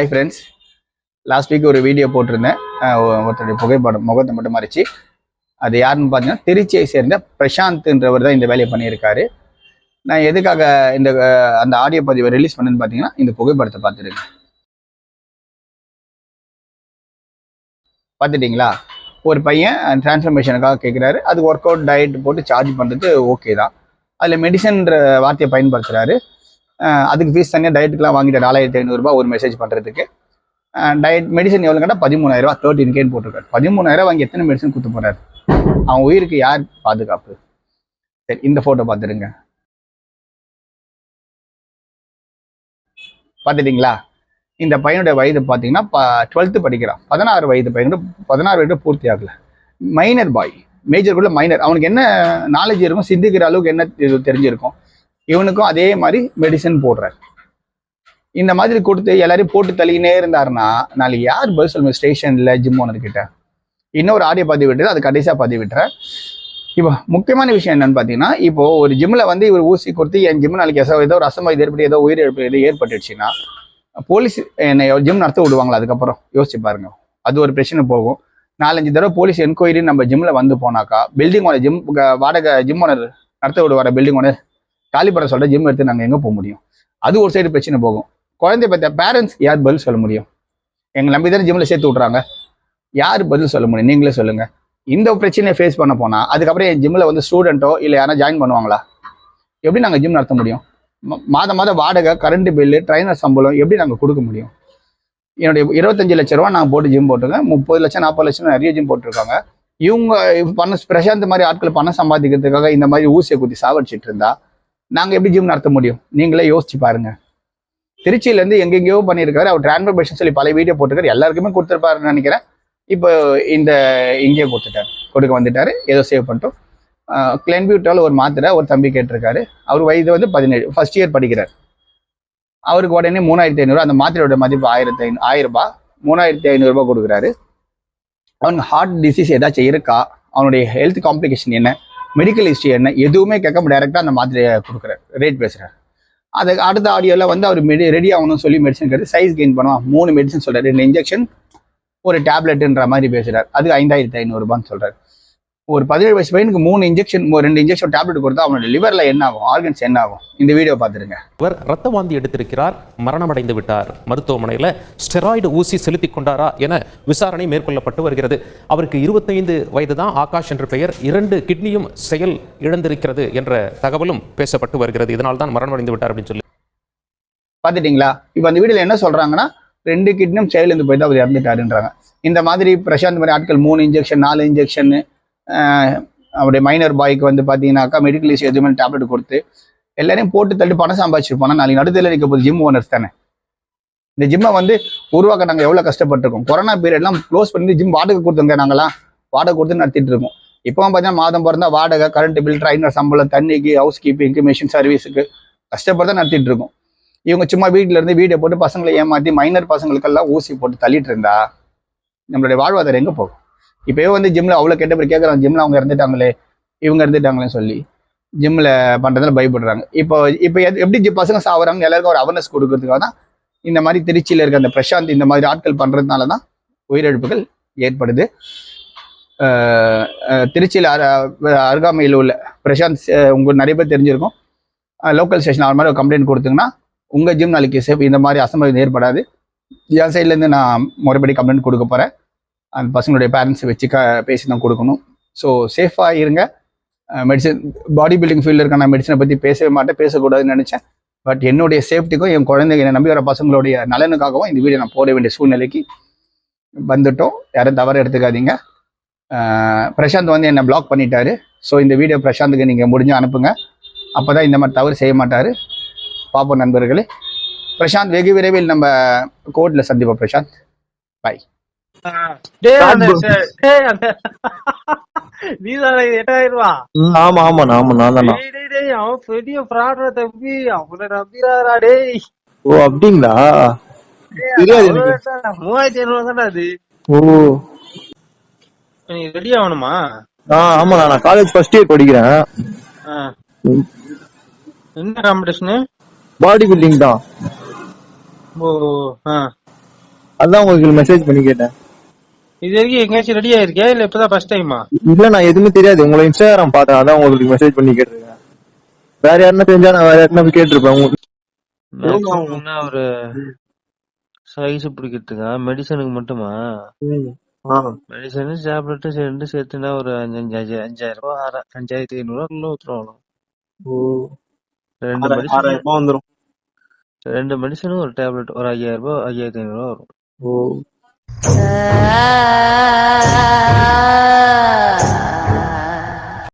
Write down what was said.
Hi friends last week ஒரு video போட்டிருந்தேன். ஒருத்தருடைய புகைப்படம் முகத்தை மட்டும் மறைச்சு. அது யாருன்னு பார்த்தீங்கன்னா திருச்சியை சேர்ந்த பிரசாந்த்ன்றவர் தான் இந்த வேலையை பண்ணியிருக்காரு. நான் எதுக்காக இந்த அந்த ஆடியோ பதிவை ரிலீஸ் பண்ணேன்னு பார்த்தீங்கன்னா இந்த புகைப்படத்தை பார்த்துருங்க பார்த்துட்டிங்களா? ஒரு பையன் டிரான்ஸ்ஃபர்மேஷனுக்காக கேட்குறாரு. அது ஒர்க் அவுட் டயட் போட்டு சார்ஜ் பண்ணுறது ஓகே தான். அதில் மெடிசன்ற வார்த்தையை பயன்படுத்துகிறாரு அதுக்கு ஃபீஸ் தனியாக டயட்டுக்குலாம் வாங்கிட்டு நாலாயிரத்தி ஐநூறுரூபா ஒரு மெசேஜ் பண்ணுறதுக்கு டயட் மெடிசன் எவ்வளோ கேட்டால் பதிமூணாயிரரூவா தேர்ட்டின் கேன் போட்டிருக்காரு. பதிமூணாயிரம் வாங்கி எத்தனை மெடிசன் கொடுத்து போறாரு? அவன் உயிருக்கு யார் பாதுகாப்பு? சரி இந்த ஃபோட்டோ பார்த்துடுங்க. பார்த்துட்டிங்களா? இந்த பையனுடைய வயது பார்த்தீங்கன்னா ப டுவெல்த்து படிக்கிறான். பதினாறு வயது பையன் பதினாறு வயது பூர்த்தி ஆகல. மைனர் பாய் மேஜர் குள்ள மைனர் அவனுக்கு என்ன நாலேஜ் இருக்கும் சிந்திக்கிற அளவுக்கு என்ன தெரிஞ்சிருக்கும். இவனுக்கும் அதே மாதிரி மெடிசன் போடுறாரு. இந்த மாதிரி கொடுத்து எல்லாரையும் போட்டு தள்ளிக்கினே இருந்தாருன்னா நாளைக்கு யார் பதில் சொல்லுங்க ஸ்டேஷன்ல ஜிம் ஓனர்கிட்ட இன்னொரு ஆடியோ பதிவு விட்டுரு அது கடைசியாக பதிவு விட்டுறேன் இப்போ முக்கியமான விஷயம் என்னன்னு பார்த்தீங்கன்னா இப்போ ஒரு ஜிம்மில் வந்து இவர் ஊசி கொடுத்து என் ஜிம் நாளைக்கு எசோ ஏதோ ஒரு அசம்பாவிதம் ஏற்பட்டு ஏதோ உயிரிழப்பு ஏதோ ஏற்பட்டுச்சுன்னா போலீஸ் என்னை ஜிம் நடத்த விடுவாங்களா? அதுக்கப்புறம் யோசிச்சு பாருங்க. அது ஒரு பிரச்சனை போகும். நாலஞ்சு தடவை போலீஸ் என்கொயரி நம்ம ஜிம்மில் வந்து போனாக்கா பில்டிங் ஓனர் ஜிம் வாடகை ஜிம் ஓனர் நடத்த விடுவார? பில்டிங் ஓனர் காலி பண்ண சொல்ற ஜிம் எடுத்து நாங்கள் எங்கே போக முடியும்? அது ஒரு சைடு பிரச்சனை போகும். குழந்தை பார்த்த பேரண்ட்ஸ் யார் பதில் சொல்ல முடியும்? எங்களை நம்பி தானே ஜிம்ல சேர்த்து விட்றாங்க யார் பதில் சொல்ல முடியும்? நீங்களே சொல்லுங்க. இந்த பிரச்சனையை ஃபேஸ் பண்ண போனா அதுக்கப்புறம் என் ஜிம்மில் வந்து ஸ்டூடெண்ட்டோ இல்லை யாரா ஜாயின் பண்ணுவாங்களா? எப்படி நாங்கள் ஜிம் நடத்த முடியும்? மாதம் மாதம் வாடகை கரண்ட் பில்லு ட்ரைனர் சம்பளம் எப்படி நாங்கள் கொடுக்க முடியும்? என்னுடைய இருபத்தஞ்சு லட்ச ரூபா நான் போட்டு ஜிம் போட்டிருக்கேன். முப்பது லட்சம் நாற்பது லட்சம் நிறைய ஜிம் போட்டிருக்காங்க. இவங்க பணம் பிரசாந்த் மாதிரி ஆட்கள் பணம் சம்பாதிக்கிறதுக்காக இந்த மாதிரி ஊசியை குத்தி சாவடிச்சிட்டு இருந்தா நாங்கள் எப்படி ஜிம் நடத்த முடியும்? நீங்களே யோசிச்சு பாருங்க. திருச்சியிலேருந்து எங்கெங்கேயோ பண்ணியிருக்காரு. அவர் டிரான்ஸ்ஃபர்மேஷன் சொல்லி பல வீடியோ போட்டிருக்காரு. எல்லாருக்குமே கொடுத்துருப்பாருன்னு நினைக்கிறேன். இப்போ இந்த இங்கேயே கொடுத்துட்டாரு. கொடுக்க வந்துட்டார். ஏதோ சேவ் பண்ணிட்டோம். கிளென்பியூட்டால் ஒரு மாத்திரை ஒரு தம்பி கேட்டிருக்காரு. அவர் வயது வந்து பதினேழு ஃபர்ஸ்ட் இயர் படிக்கிறார். அவருக்கு உடனே மூணாயிரத்தி ஐநூறுரூவா அந்த மாத்திரையோட மதிப்பு ஆயிரத்தி ஐநூறு ஆயிரம் மூணாயிரத்தி ஐநூறுரூபா கொடுக்குறாரு. அவனுக்கு ஹார்ட் டிசீஸ் ஏதாச்சும் இருக்கா? அவனுடைய ஹெல்த் காம்ப்ளிகேஷன் என்ன? மெடிக்கல் ஹிஸ்ட்ரி என்ன எதுவுமே கேட்காம டைரெக்டாக அந்த மாத்திரையை கொடுக்குறாரு. ரேட் பேசுகிறார் அதுக்கு அடுத்த ஆடியோவில் வந்து அவர் மெடி ரெடி ஆகணும்னு சொல்லி மெடிசன் கேட்டு சைஸ் கெயின் பண்ணுவான். மூணு மெடிசன் சொல்றாரு. ரெண்டு இன்ஜெக்ஷன் ஒரு டேப்லெட்ன்ற மாதிரி பேசுகிறார் அது ஐந்தாயிரத்தி ஐநூறுரூபான்னு சொல்கிறார் ஒரு பதினேழு வயசு பையனுக்கு மூணு இன்ஜெக்ஷன் ரெண்டு இன்ஜெக்ஷன் டேப்லெட் கொடுத்தா அவனோட லிவர்ல என்ன ஆகும்? ஆர்கன்ஸ் என்ன ஆகும்? இந்த வீடியோ பார்த்துருங்க. இவர் ரத்த வாந்தி எடுத்திருக்கிறார் மரணமடைந்து விட்டார். மருத்துவமனையில் ஸ்டெராய்டு ஊசி செலுத்திக் கொண்டாரா என விசாரணை மேற்கொள்ளப்பட்டு வருகிறது. அவருக்கு இருபத்தைந்து வயது தான் ஆகாஷ் என்ற பெயர். இரண்டு கிட்னியும் செயல் இழந்திருக்கிறது என்ற தகவலும் பேசப்பட்டு வருகிறது. இதனால் தான் மரணமடைந்து விட்டார் அப்படின்னு சொல்லி. பார்த்துட்டீங்களா? இப்போ அந்த வீடியோல என்ன சொல்றாங்கன்னா ரெண்டு கிட்னியும் செயலிருந்து போய் தான் அவர் இறந்துட்டாருன்றாங்க. இந்த மாதிரி பிரசாந்த் மாதிரி ஆட்கள் மூணு இன்ஜெக்ஷன் நாலு இன்ஜெக்ஷன் அவருடைய மைனர் பாய்க்கு வந்து பார்த்தீங்கன்னாக்கா மெடிக்கல் இஷ்யூ எதுவுமே டேப்லெட் கொடுத்து எல்லாரையும் போட்டு தள்ளி பணம் சம்பாதிச்சிருப்போம்னா நாளைக்கு நடுத்தல நிற்க போது ஜிம் ஓனர்ஸ் தானே. இந்த ஜிம்மை வந்து உருவாக்க நாங்கள் எவ்வளோ கஷ்டப்பட்டிருக்கோம். கொரோனா பீரியட்லாம் க்ளோஸ் பண்ணி ஜிம் வாடகை கொடுத்துங்க நாங்களாம் வாடகை கொடுத்து நடத்திட்டு இருக்கோம். இப்போ பார்த்தீங்கன்னா மாதம் பிறந்தா வாடகை கரண்ட் பில் ட்ரைனர் சம்பளம் தண்ணிக்கு ஹவுஸ் கீப்பிங்க்கு மிஷின் சர்வீஸுக்கு கஷ்டப்பட்டு தான் நடத்திட்டு இருக்கோம். இவங்க சும்மா வீட்ல இருந்து வீடியோ போட்டு பசங்களை ஏமாற்றி மைனர் பசங்களுக்கெல்லாம் ஊசி போட்டு தள்ளிட்டு இருந்தா நம்மளுடைய வாழ்வாதாரம் எங்கே போகும்? இப்பயே வந்து ஜிம்ல அவ்வளவு கெட்ட பேர் கேட்கறாங்க ஜிம்ல அவங்க இறந்துட்டாங்களே இவங்க இறந்துட்டாங்களேன்னு சொல்லி ஜிம்ல பண்றதுல பயப்படுறாங்க. இப்போ இப்போ எது- எப்படி ஜி- பசங்க சாவறாங்க எல்லாருக்கும் ஒரு அவேர்னஸ் கொடுக்கறதுக்காக தான் இந்த மாதிரி திருச்சியில இருக்க அந்த பிரசாந்த் இந்த மாதிரி ஆட்கள் பண்றதுனால தான் உயிரிழப்புகள் ஏற்படுது. திருச்சியில் அரு- அருகாமையில் உள்ள பிரசாந்த் உங்களுக்கு நிறைய பேர் தெரிஞ்சிருக்கும். லோக்கல் ஸ்டேஷன் அது மாதிரி ஒரு கம்ப்ளைண்ட் கொடுத்தீங்கன்னா உங்கள் ஜிம் நாளைக்கு சேஃப் இந்த மாதிரி அசம்பாவிதம் ஏற்படாது. என் சைட்லேருந்து நான் முறைப்படி கம்ப்ளைண்ட் கொடுக்க போகிறேன் அந்த பசங்களுடைய பேரண்ட்ஸை வச்சு க பேசி தான் கொடுக்கணும் ஸோ சேஃபாக இருங்க. மெடிசன் பாடி பில்டிங் ஃபீல்டில் இருக்க நான் மெடிசனை பற்றி பேசவே மாட்டேன் பேசக்கூடாதுன்னு நினச்சேன். பட் என்னுடைய சேஃப்டிக்கும் என் குழந்தைங்க என்னை நம்பி வர பசங்களுடைய நலனுக்காகவும் இந்த வீடியோ நான் போட வேண்டிய சூழ்நிலைக்கு வந்துட்டோம். யாரும் தவறு எடுத்துக்காதீங்க. பிரசாந்த் வந்து என்னை பிளாக் பண்ணிட்டாரு. ஸோ இந்த வீடியோ பிரசாந்துக்கு நீங்கள் முடிஞ்சு அனுப்புங்க. அப்போ தான் இந்த மாதிரி தவறு செய்ய மாட்டார். பார்ப்போம் நண்பர்களே. பிரசாந்த் வெகு விரைவில் நம்ம கோர்ட்டில் சந்திப்போம் பிரசாந்த். பாய் ஆமா ஆமா ஆமா நான் தானா அவன் பெரிய ஃப்ராட்ரா தம்பி. அவனை நம்பிடாரா டேய். ஓ அப்படிங்களா. மூவாயிரத்தி ஐநூறு தானே அது. ஓ. நீ ரெடி ஆகணுமா? ஆ ஆமா நான் காலேஜ் ஃபர்ஸ்ட் இயர் படிக்கிறேன். என்ன காம்படிஷனு பாடி பில்டிங் தான். ஓ அதான் உங்களுக்கு மெசேஜ் பண்ணி கேட்டேன். இது வரைக்கும் எங்கேயாச்சும் ரெடி ஆயிருக்கியா? இல்ல இப்பதான் ஃபர்ஸ்ட் டைமா இல்ல நான் எதுவுமே தெரியாது. உங்களை இன்ஸ்டாகிராம் பார்த்தேன். அதான் உங்களுக்கு மெசேஜ் பண்ணி கேட்டிருக்கேன். வேற யாருன்னா தெரிஞ்சா நான் வேற யாருன்னா போய் கேட்டிருப்பேன். உங்க- மேக்ஸிமம்னா ஒரு சைஸ் பிடிக்கிறதுக்கா? மெடிசனுக்கு மட்டுமா? மெடிசனு டேப்லெட்டு ரெண்டு சேர்த்துனா ஒரு அஞ்சு அஞ்சு அஞ்சு- அஞ்சாயிரம் ரூபாய் ஆறா அஞ்சாயிரத்தி ஐநூறு ரூபா ஊத்துருவாங்க ரெண்டு மெடிசன் வந்துரும். ரெண்டு மெடிசனும் ஒரு டேப்லெட் ஒரு ஐயாயிரம் ரூபாய் ஐயாயிரத்தி ஐநூறு ரூபா வரும் 啊。